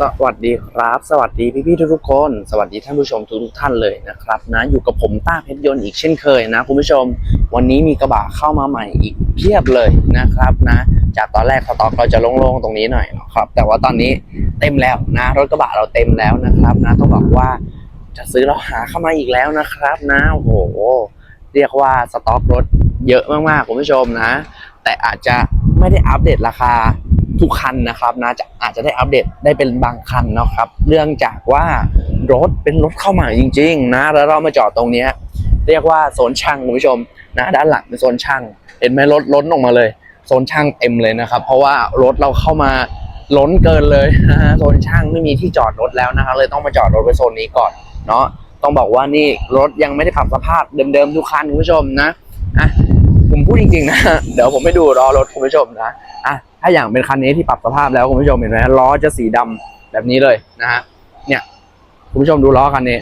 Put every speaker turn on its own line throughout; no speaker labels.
สวัสดีครับ สวัสดีพี่ๆทุกๆคน สวัสดีท่านผู้ชมทุกๆท่านเลยนะครับนะอยู่กับผมต้าเพชรยนต์อีกเช่นเคยนะคุณผู้ชม วันนี้มีกระบะเข้ามาใหม่อีกเพียบเลยนะครับนะ จากตอนแรกสต็อกเราจะโล่งๆตรงนี้หน่อยนะครับ แต่ว่าตอนนี้เต็มแล้วนะ รถกระบะเราเต็มแล้วนะครับนะต้องบอกว่าจะซื้อเราหาเข้ามาอีกแล้วนะครับ นะโอ้โหเรียกว่าสต็อกรถเยอะมากๆคุณผู้ชมนะ แต่อาจจะไม่ได้อัปเดตราคา ทุกคันนะครับนะจะอาจจะได้อัปเดตได้เป็นบางคันนะครับ เรื่องจากว่ารถเป็นรถเข้าใหม่จริง ๆ นะ แล้วเรามาจอดตรงนี้เรียกว่าโซนช่างคุณผู้ชมนะด้านหลังเป็นโซนช่าง เห็นไหมรถล้นออกมาเลย โซนช่างเต็มเลยนะครับ เพราะว่ารถเราเข้ามาล้นเกินเลยนะฮะโซนช่างไม่มีที่จอดรถแล้วนะครับเลยต้องมาจอดรถไว้โซนนี้ก่อนเนาะต้องบอกว่านี่รถยังไม่ได้ปรับสภาพเดิมๆทุกคันคุณผู้ชมนะอะ พูดจริงๆนะ เดี๋ยวผมไปดูล้อรถคุณผู้ชมนะอะถ้าอย่างเป็นคันนี้ที่ปรับสภาพแล้วคุณผู้ชมเห็นไหมล้อจะสีดำแบบนี้เลยนะฮะเนี่ยคุณผู้ชมดูล้อคันนี้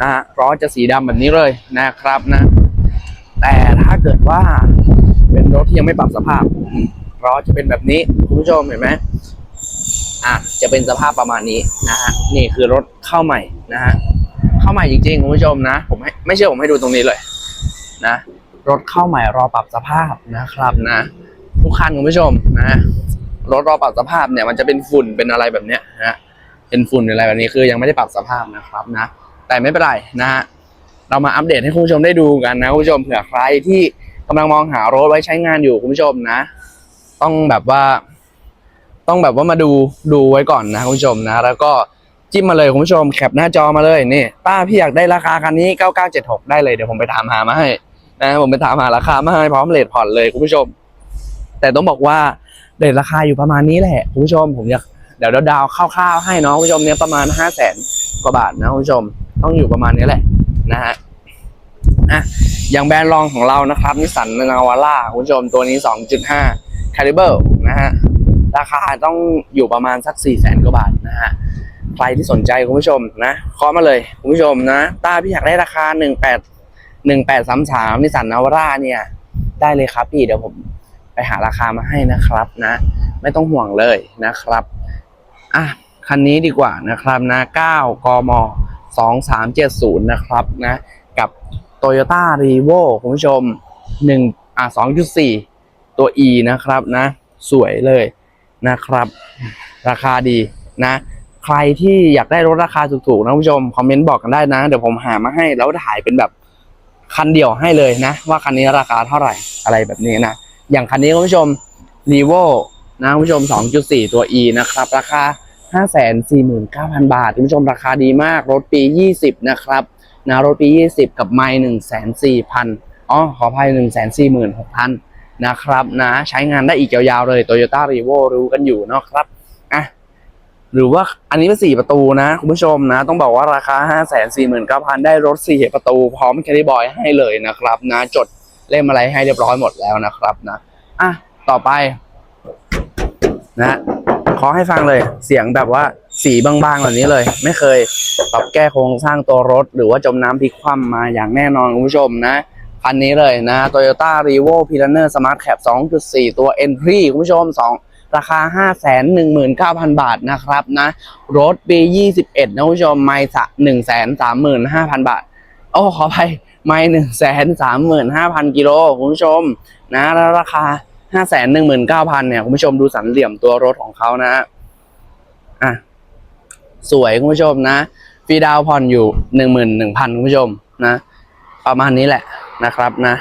นะฮะล้อจะสีดำแบบนี้เลยนะครับนะ แต่ถ้าเกิดว่าเป็นรถที่ยังไม่ปรับสภาพล้อจะเป็นแบบนี้คุณผู้ชมเห็นไหมอะจะเป็นสภาพประมาณนี้นะฮะนี่คือรถเข้าใหม่นะฮะเข้าใหม่จริงๆคุณผู้ชมนะ ผมให้ไม่เชื่อผมให้ดูตรงนี้เลย นะ รถเข้าใหม่รอปรับสภาพนะครับนะ ทุกคันคุณผู้ชมนะรถรอปรับสภาพเนี่ยมันจะเป็นฝุ่นเป็นอะไรแบบเนี้ยนะเป็นฝุ่นเป็นอะไรแบบนี้คือยังไม่ได้ปรับสภาพนะครับนะ แต่ไม่เป็นไรนะฮะเรามาอัปเดตให้คุณผู้ชมได้ดูกันนะคุณผู้ชมเผื่อใครที่กำลังมองหารถไว้ใช้งานอยู่คุณผู้ชมนะ ต้องแบบว่า ต้องแบบว่ามาดูดูไว้ก่อนนะคุณผู้ชมนะ แล้วก็จิ้มมาเลยคุณผู้ชมแคปหน้าจอมาเลยนี่ป้าพี่อยากได้ราคาคันนี้ 9976 ได้เลยเดี๋ยวผมไปถามหามาให้ นะผมไปถามหาราคามาให้พร้อมเลทผ่อนเลยคุณผู้ชม แต่ต้องบอกว่าเลทราคาอยู่ประมาณนี้แหละคุณผู้ชมผมอยากเดี๋ยวดาวๆคร่าวๆให้เนาะคุณผู้ชมเนี่ยประมาณห้าแสนกว่าบาทนะคุณผู้ชม ต้องอยู่ประมาณนี้แหละนะฮะอะอย่างแบรนด์รองของเรานะครับนิสสันนาวาร่าคุณผู้ชมตัวนี้2.5 caliber นะฮะราคาต้องอยู่ประมาณสัก4แสนกว่าบาทนะฮะใครที่สนใจคุณผู้ชมนะคาะมาเลยคุณผู้ชมนะต้าพี่อยากได้ราคา18 หนึ่งแปดสามสามนิสสันนาวร่าเนี่ย ได้เลยครับพี่เดี๋ยวผมไปหาราคามาให้นะครับนะ ไม่ต้องห่วงเลยนะครับอะคันนี้ดีกว่านะครับนะ9กม2370นะครับนะ กับ Toyota r e v o คุณผู้ชม1อะ2.4ตัว E นะครับนะ สวยเลยนะครับ ราคาดีนะ ใครที่อยากได้รถราคาถูกๆนะคุณผู้ชม คอมเมนต์บอกกันได้นะ เดี๋ยวผมหามาให้แล้วถ่ายเป็นแบบ คันเดียวให้เลยนะ ว่าคันนี้ราคาเท่าไหร่อะไรแบบนี้นะ อย่างคันนี้คุณผู้ชม r e v o นะคุณผู้ชม 2.4 ตัว E นะครับ ราคา 549,000 บาทคุณผู้ชมราคาดีมากรถปี 20 นะครับนะรถปี 20 กับไม่104,000อ๋อขออภัย146,000นะครับนะใช้งานได้อีกยาวๆเลย Toyota r e v o รู้กันอยู่เนะครับ หรือว่าอันนี้เป็นสี่ประตูนะ คุณผู้ชมนะ ต้องบอกว่าราคา 5 4 9 0 0 0 ได้รถสี่ประตู พร้อมแคดดี้บอยให้เลยนะครับนะจดเล่มอะไรให้เรียบร้อยหมดแล้วนะครับนะอะต่อไป นะขอให้ฟังเลย เสียงแบบว่าสีบางๆแบบนี้เลย ไม่เคยปรับแก้โครงสร้างตัวรถ หรือว่าจมน้ำพลิกคว่ำมาอย่างแน่นอนคุณผู้ชมนะคันนี้เลยนะ Toyota r e v o p i l a n e r Smart Cap 2.4 ตัว Entry คุณผู้ชม2 ราคา 519,000 บาทนะครับนะรถปี21 นะคุณผู้ชมไม่สะ135,000 บาท โอ้ขออภัยไม่135,000กิโลคุณผู้ชมนะแล้วราคา519,000เนี่ยคุณผู้ชมดูสันเหลี่ยมตัวรถของเขานะอะสวยคุณผู้ชมนะฟรีดาวน์ผ่อนอยู่11,000คุณผู้ชมนะ ประมาณนี้แหละนะครับนะ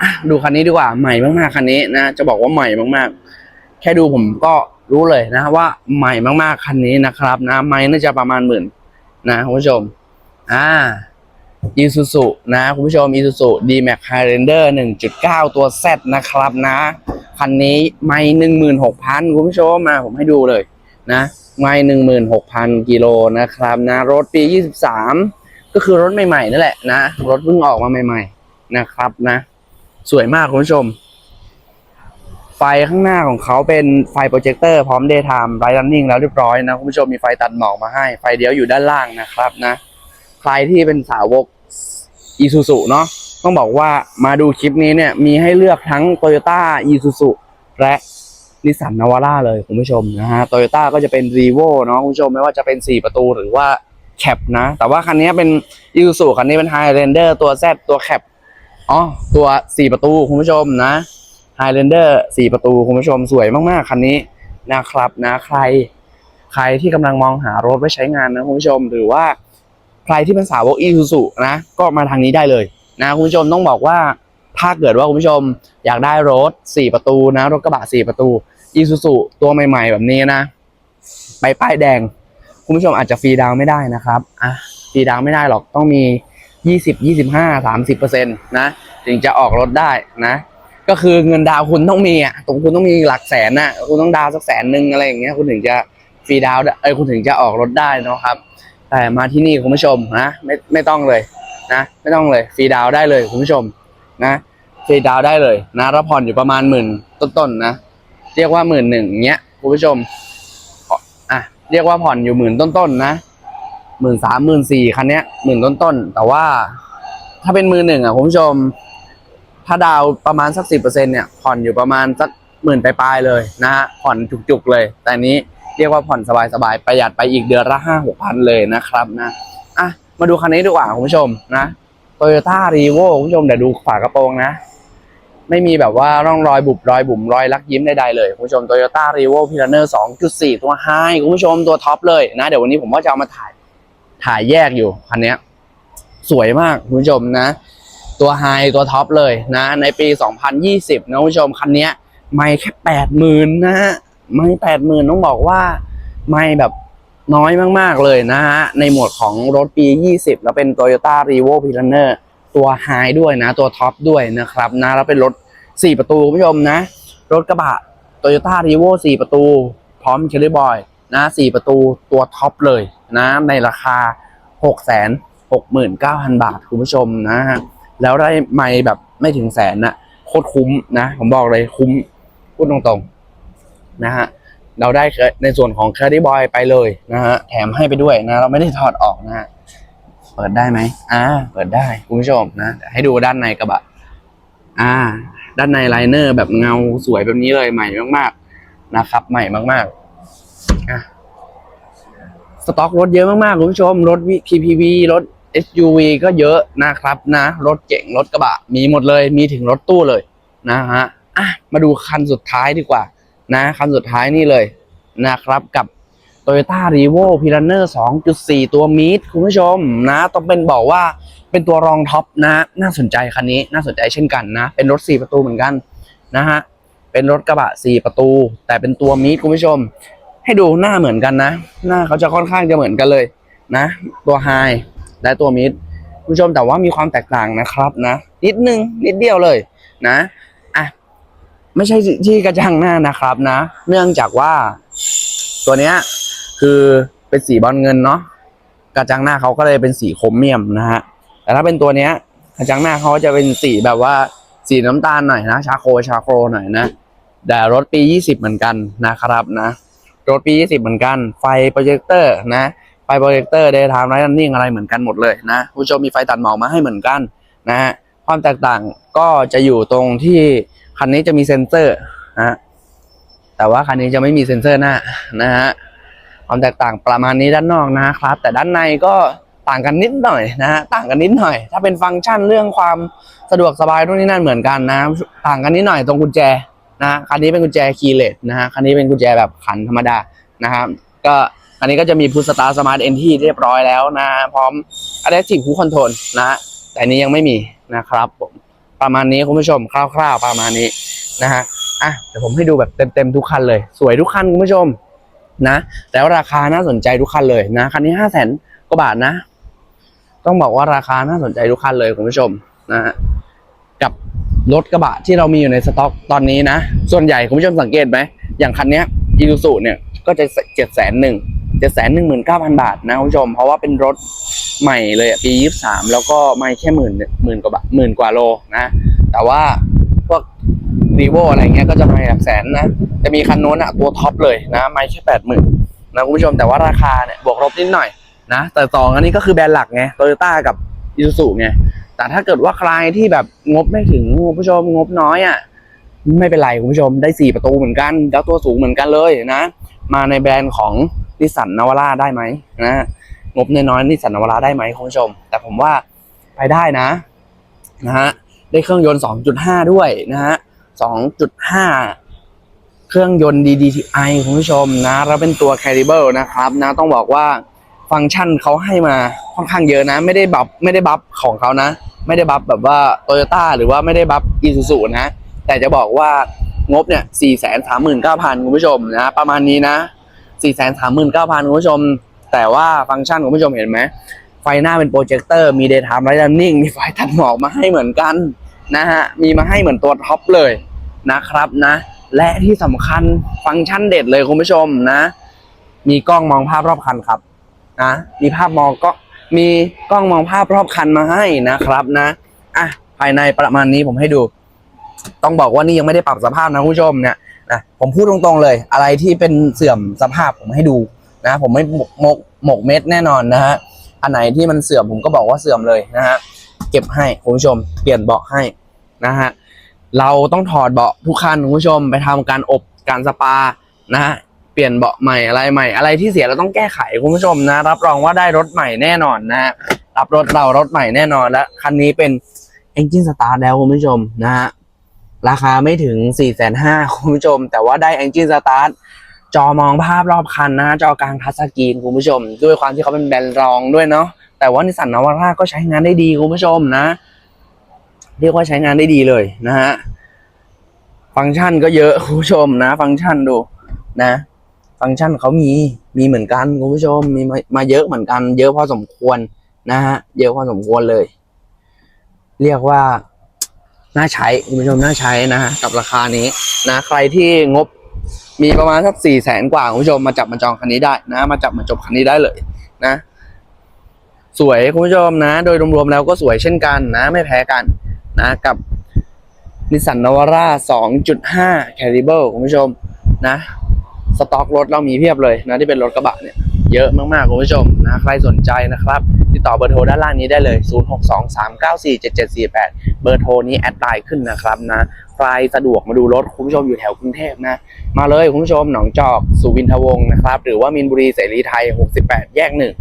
อะดูคันนี้ดีกว่าใหม่มากๆคันนี้นะ จะบอกว่าใหม่มากๆ แค่ดูผมก็รู้เลยนะว่าใหม่มากๆคันนี้นะครับนะไม่น่าจะประมาณหมื่นนะคุณผู้ชม อ่าอีซูซูนะคุณผู้ชมอีซูซู D-Max Highlander 1.9ตัว Z นะครับนะ คันนี้ไม่หนึ่งหมื่นหกพันคุณผู้ชมมาผมให้ดูเลยนะไม่หนึ่งหมื่นหกพันกิโลนะครับนะ รถปียี่สิบสามก็คือรถใหม่ๆนั่นแหละนะ รถเพิ่งออกมาใหม่ ๆ นะครับนะ สวยมากคุณผู้ชม ไฟข้างหน้าของเขาเป็นไฟโปรเจคเตอร์พร้อม daytime light running แล้วเรียบร้อยนะคุณผู้ชมมีไฟตัดหมอกมาให้ไฟเดียวอยู่ด้านล่างนะครับนะ ใครที่เป็นสาวกอีซูซูเนาะต้องบอกว่ามาดูคลิปนี้เนี่ยมีให้เลือกทั้ง Toyota i s u z u และนิสสันนาวาร่าเลยคุณผู้ชมนะฮะโตโยต้าก็จะเป็นรีโวเนาะคุณผู้ชมไม่ว่าจะเป็น 4 ประตูหรือว่าแคปนะ แต่ว่าคันนี้เป็นยูสุคันนี้เป็นไฮเรนเดอร์ตัว Z ตัวแคปอ๋อตัว 4 ประตูคุณผู้ชมนะ ไฮเรนเดอร์4ประตูคุณผู้ชมสวยมากๆ คันนี้นะครับนะใคร ใครที่กำลังมองหารถไว้ใช้งานนะคุณผู้ชมหรือว่าใครที่เป็นสาวกอีซูซุนะก็มาทางนี้ได้เลยนะคุณผู้ชมต้องบอกว่าถ้าเกิดว่าคุณผู้ชมอยากได้รถ 4 ประตูนะรถกระบะ 4 ประตูอีซูซุตัวใหม่ๆ แบบนี้นะไปป้ายแดง คุณผู้ชมอาจจะฟรีดาวน์ไม่ได้นะครับอะฟรีดาวน์ไม่ได้หรอกต้องมี 20 25 30เปอร์เซ็นต์นะถึงจะออกรถได้นะ ก็คือเงินดาวคุณต้องมีอะตรงคุณต้องมีหลักแสนน่ะคุณต้องดาวสักแสนหนึ่งอะไรอย่างเงี้ยคุณถึงจะฟรีดาวได้เอ้ยคุณถึงจะออกรถได้นะครับ แต่มาที่นี่คุณผู้ชมนะไม่ไม่ต้องเลยนะไม่ต้องเลยฟรีดาวได้เลยคุณผู้ชมนะฟรีดาวได้เลยนะรับผ่อนอยู่ประมาณหมื่นต้นๆนะเรียกว่าหมื่นหนึ่งเงี้ยคุณผู้ชมอะเรียกว่าผ่อนอยู่หมื่นต้นๆนะหมื่นสามหมื่นสี่คันเนี้ยหมื่นต้นๆแต่ว่าถ้าเป็นมือหนึ่งอะคุณผู้ชม ถ้าดาวประมาณสักสิบเปอร์เซ็นเนี่ย ผ่อนอยู่ประมาณสักหมื่นปลายๆเลยนะฮะ ผ่อนจุกๆเลย แต่นี้เรียกว่าผ่อนสบายๆ ประหยัดไปอีกเดือนละห้าหกพันเลยนะครับนะ อะ มาดูคันนี้ดีกว่าคุณผู้ชมนะโตโยต้ารีโวคุณผู้ชมเดี๋ยวดูฝากระโปรงนะ ไม่มีแบบว่าร่องรอยบุบรอยบุ๋มรอยลักยิ้มใดๆเลยคุณผู้ชมโตโยต้ารีโวพิลเนอร์สองจุดสี่ตัวไฮคุณผู้ชมตัวท็อปเลยนะ เดี๋ยววันนี้ผมว่าจะเอามาถ่ายถ่ายแยกอยู่คันนี้สวยมากคุณผู้ชมนะ ตัวไฮตัวท็อปเลยนะในปี 2020 นะคุณผู้ชมคันนี้ไม่แค่แปดหมื่นนะฮะไม่แปดหมื่นต้องบอกว่าไม่แบบน้อยมาก ๆ เลยนะฮะ ในหมวดของรถปี 20 แล้วเป็น Toyota r e v o p i l a n e r ตัวไฮด้วยนะ ตัวท็อปด้วยนะครับนะแล้วเป็นรถ 4 ประตูคุณผู้ชมนะ รถกระบะ Toyota r e v o 4 ประตู พร้อมเชลลี่บอยนะ4ประตูตัวท็อปเลยนะ ในราคา 6 6 9 0 0 0 บาทคุณผู้ชมนะฮะ แล้วได้ไม่แบบไม่ถึงแสนนะโคตรคุ้มนะ ผมบอกเลยคุ้มพูดตรงๆนะฮะเราได้ในส่วนของแคดดี้บอยไปเลยนะฮะแถมให้ไปด้วยนะ เราไม่ได้ถอดออกนะฮะเปิดได้ไหมอ่า เปิดได้คุณผู้ชมนะให้ดูด้านในกระบะ อ่า ด้านในไลเนอร์แบบเงาสวยแบบนี้เลยใหม่มากๆนะครับ ใหม่มากๆอะสต็อกรถเยอะมากๆคุณผู้ชม รถ PPV รถ SUV ก็เยอะนะครับนะ รถเก๋งรถกระบะ มีหมดเลยมีถึงรถตู้เลยนะฮะอะมาดูคันสุดท้ายดีกว่า นะคันสุดท้ายนี่เลยนะครับกับ Toyota r e v o p i l a n e r 2.4 ตัวมีดคุณผู้ชมนะ ต้องเป็นบอกว่าเป็นตัวรองท็อปนะ น่าสนใจคันนี้น่าสนใจเช่นกันนะ เป็นรถ 4 ประตูเหมือนกันนะฮะเป็นรถกระบะ 4 ประตู แต่เป็นตัวมีดคุณผู้ชม ให้ดูหน้าเหมือนกันนะ หน้าเขาจะค่อนข้างจะเหมือนกันเลยนะ ตัวไฮ และตัวมิดคุณผู้ชมแต่ว่ามีความแตกต่างนะครับนะ นิดนึงนิดเดียวเลยนะอะไม่ใช่ที่กระจังหน้านะครับนะ เนื่องจากว่า ตัวเนี้ยคือเป็นสีบอลเงินเนาะกระจังหน้าเขาก็เลยเป็นสีโครเมียมนะฮะแต่ถ้าเป็นตัวเนี้ยกระจังหน้าเขาจะเป็นสีแบบว่าสีน้ำตาลหน่อยนะ ชาโคชาโครหน่อยนะแต่รถปี 20 เหมือนกันนะครับนะ รถปี 20 เหมือนกัน ไฟโปรเจคเตอร์นะ ฟโปรเจคเตอร์เดย์ไทม์ไรท์นิ่งอะไรเหมือนกันหมดเลยนะคุณผู้ชมมีไฟตัดหมอกมาให้เหมือนกันนะฮะความแตกต่างก็จะอยู่ตรงที่คันนี้จะมีเซ็นเซอร์นะแต่ว่าคันนี้จะไม่มีเซ็นเซอร์หน้านะฮะความแตกต่างประมาณนี้ด้านนอกนะครับ แต่ด้านในก็ต่างกันนิดหน่อยนะฮะต่างกันนิดหน่อย ถ้าเป็นฟังก์ชันเรื่องความสะดวกสบายตรงนี้นั่นเหมือนกันนะ ต่างกันนิดหน่อยตรงกุญแจนะคันนี้เป็นกุญแจคีย์เลสนะฮะคันนี้เป็นกุญแจแบบขันธรรมดานะครับ ก็ อันนี้ก็จะมีพุ s สตาร์สมาร์ทเอนที่เรียบร้อยแล้วนะ พร้อม Adaptive Cruise Control นะ แต่อันนี้ยังไม่มีนะครับผมประมาณนี้คุณผู้ชมคร่าว ๆ ประมาณนี้นะฮะอะเดี๋ยวผมให้ดูแบบเต็มๆทุกคันเลย สวยทุกคันคุณผู้ชมนะ แล้วราคาน่าสนใจทุกคันเลยนะคันนี้ห้าแสนกว่าบาทนะ ต้องบอกว่าราคาน่าสนใจทุกคันเลยคุณผู้ชมนะฮะกับรถกระบะที่เรามีอยู่ในสต็อกตอนนี้นะ ส่วนใหญ่คุณผู้ชมสังเกตไหมอย่างคันนี้ยอีซูซูเนี่ยก็จะเจ็ดแสนหนึ่ง เจ็ดแสนหนึ่งหมื่นเก้าพันบาทนะคุณผู้ชม เพราะว่าเป็นรถใหม่เลยปียี่สามแล้วก็ไม่แค่หมื่นหมื่นกว่าบาทหมื่นกว่าโลนะ แต่ว่าพวกรีโวอะไรเงี้ยก็จะไม่หลักแสนนะ จะมีคันโน้นอะตัวท็อปเลยนะ ไม่แค่แปดหมื่นนะคุณผู้ชมแต่ว่าราคาเนี่ยบวกลบนิดหน่อยนะแต่สองอันนี้ก็คือแบรนด์หลักไงโตโยต้ากับอีซูซูไงแต่ถ้าเกิดว่าใครที่แบบงบไม่ถึงคุณผู้ชมงบน้อยอะ่ะไม่เป็นไรคุณผู้ชมได้ 4 ประตูเหมือนกัน แล้วตัวสูงเหมือนกันเลยนะ มาในแบรนด์ของ นิสสันนวาร่าได้ไหมนะงบน้อยๆนิสสันนวาร่าได้ไหมคุณผู้ชม แต่ผมว่าไปได้นะนะฮะได้เครื่องยนต์ 2.5 ด้วยนะฮะ 2.5 เครื่องยนต์ DDTi คุณผู้ชมนะแล้วเป็นตัว Caribou นะครับนะต้องบอกว่าฟังก์ชันเขาให้มาค่อนข้างเยอะนะ ไม่ได้บัฟไม่ได้บัฟของเขานะ ไม่ได้บัฟแบบว่า Toyota หรือว่าไม่ได้บัฟ Isuzu นะ แต่จะบอกว่างบเนี่ย 439,000 คุณผู้ชมนะ ประมาณนี้นะ 439,000คุณผู้ชม แต่ว่าฟังก์ชันคุณผู้ชมเห็นไหม ไฟหน้าเป็นโปรเจคเตอร์มี daytime light running มีไฟตัดหมอกมาให้เหมือนกันนะฮะ มีมาให้เหมือนตัวท็อปเลยนะครับนะ และที่สำคัญฟังก์ชันเด็ดเลยคุณผู้ชมนะ มีกล้องมองภาพรอบคันครับนะมีภาพมองก็มีกล้องมองภาพรอบคันมาให้นะครับนะอะภายในประมาณนี้ผมให้ดู ต้องบอกว่านี่ยังไม่ได้ปรับสภาพนะคุณผู้ชมเนี่ย นะผมพูดตรงๆเลย อะไรที่เป็นเสื่อมสภาพผมให้ดูนะผมไม่หมกหมกเม็ดแน่นอนนะฮะอันไหนที่มันเสื่อมผมก็บอกว่าเสื่อมเลยนะฮะเก็บให้คุณผู้ชม เปลี่ยนเบาะให้นะฮะเราต้องถอดเบาะทุกคันคุณผู้ชมไปทำการอบการสปานะฮะเปลี่ยนเบาะใหม่อะไรใหม่ อะไรที่เสียเราต้องแก้ไขคุณผู้ชมนะ รับรองว่าได้รถใหม่แน่นอนนะฮะรับรถเรารถใหม่แน่นอนและคันนี้เป็น Engine Start แล้วคุณผู้ชมนะฮะ ราคาไม่ถึง 4 5 0 0 0คุณผู้ชม แต่ว่าได้ Engine Start จอมองภาพรอบคันนะ จอกลางทัชสกรีนคุณผู้ชม ด้วยความที่เขาเป็นแบรนด์รองด้วยเนาะแต่ว่านิสสันนาวาร่าก็ใช้งานได้ดีคุณผู้ชมนะ เรียกว่าใช้งานได้ดีเลยนะฮะฟังก์ชันก็เยอะคุณผู้ชมนะ ฟังก์ชันดูนะ ฟังก์ชันเขามีมีเหมือนกันคุณผู้ชมมีมาเยอะเหมือนกัน เยอะพอสมควรนะฮะเยอะพอสมควรเลย เรียกว่า น่าใช้คุณผู้ชมน่าใช้นะฮะกับราคานี้นะใครที่งบมีประมาณสักสี่แสนกว่าคุณผู้ชมมาจับมาจองคันนี้ได้นะ มาจับมาจบคันนี้ได้เลยนะ สวยคุณผู้ชมนะ โดยรวมๆแล้วก็สวยเช่นกันนะ ไม่แพ้กันนะกับนิสสันนวาร่า2.5 Caliber คุณผู้ชมนะ สต็อกรถเรามีเพียบเลยนะที่เป็นรถกระบะเนี่ยเยอะมากๆคุณผู้ชมนะใครสนใจนะครับ ติดต่อเบอร์โทรด้านล่างนี้ได้เลย 0623947748 เบอร์โทรนี้แอดไลน์ขึ้นนะครับนะใครสะดวกมาดูรถคุณผู้ชมอยู่แถวกรุงเทพนะ มาเลยคุณผู้ชมหนองจอกสุวินทวงศ์นะครับ หรือว่ามินบุรีเสรีไทย 68 แยกหนึ่ง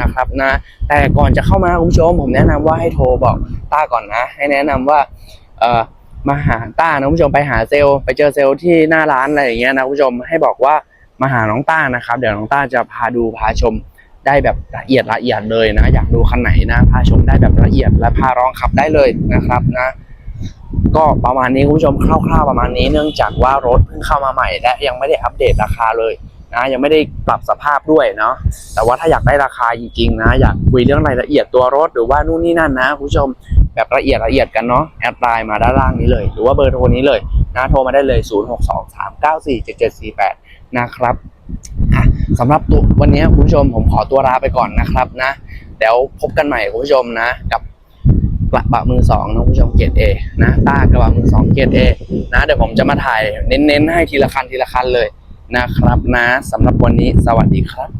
นะครับนะ แต่ก่อนจะเข้ามาคุณผู้ชม ผมแนะนำว่าให้โทรบอกต้าก่อนนะ ให้แนะนำว่าเอ่อมาหาต้านะคุณผู้ชมไปหาเซลล์ไปเจอเซลล์ที่หน้าร้านอะไรอย่างเงี้ยนะคุณผู้ชมให้บอกว่ามาหาน้องต้านะครับ เดี๋ยวน้องต้าจะพาดูพาชม ได้แบบละเอียดละเอียดเลยนะ อยากดูคันไหนนะพาชมได้แบบละเอียดและพาลองขับได้เลยนะครับนะก็ประมาณนี้คุณผู้ชมคร่าวๆประมาณนี้เนื่องจากว่ารถเพิ่งเข้ามาใหม่และยังไม่ได้อัปเดตราคาเลยนะยังไม่ได้ปรับสภาพด้วยเนาะแต่ว่าถ้าอยากได้ราคาจริงๆนะ อยากคุยเรื่องรายละเอียดตัวรถหรือว่านู่นนี่นั่นนะคุณผู้ชมแบบละเอียดละเอียดกันเนาะแอดไลน์มาด้านล่างนี้เลย หรือว่าเบอร์โทรนี้เลยนะโทรมาได้เลย 0623947748 นะครับอะ สำหรับตัววันนี้คุณผู้ชมผมขอตัวลาไปก่อนนะครับนะเดี๋ยวพบกันใหม่คุณผู้ชมนะ กับกระบะมือสองนะคุณผู้ชมเกียรเอนะต้ากระบะมือสองเกียรเอนะเดี๋ยวผมจะมาถ่ายเน้นๆให้ทีละคันทีละคันเลยนะครับนะสำหรับวันนี้สวัสดีครับ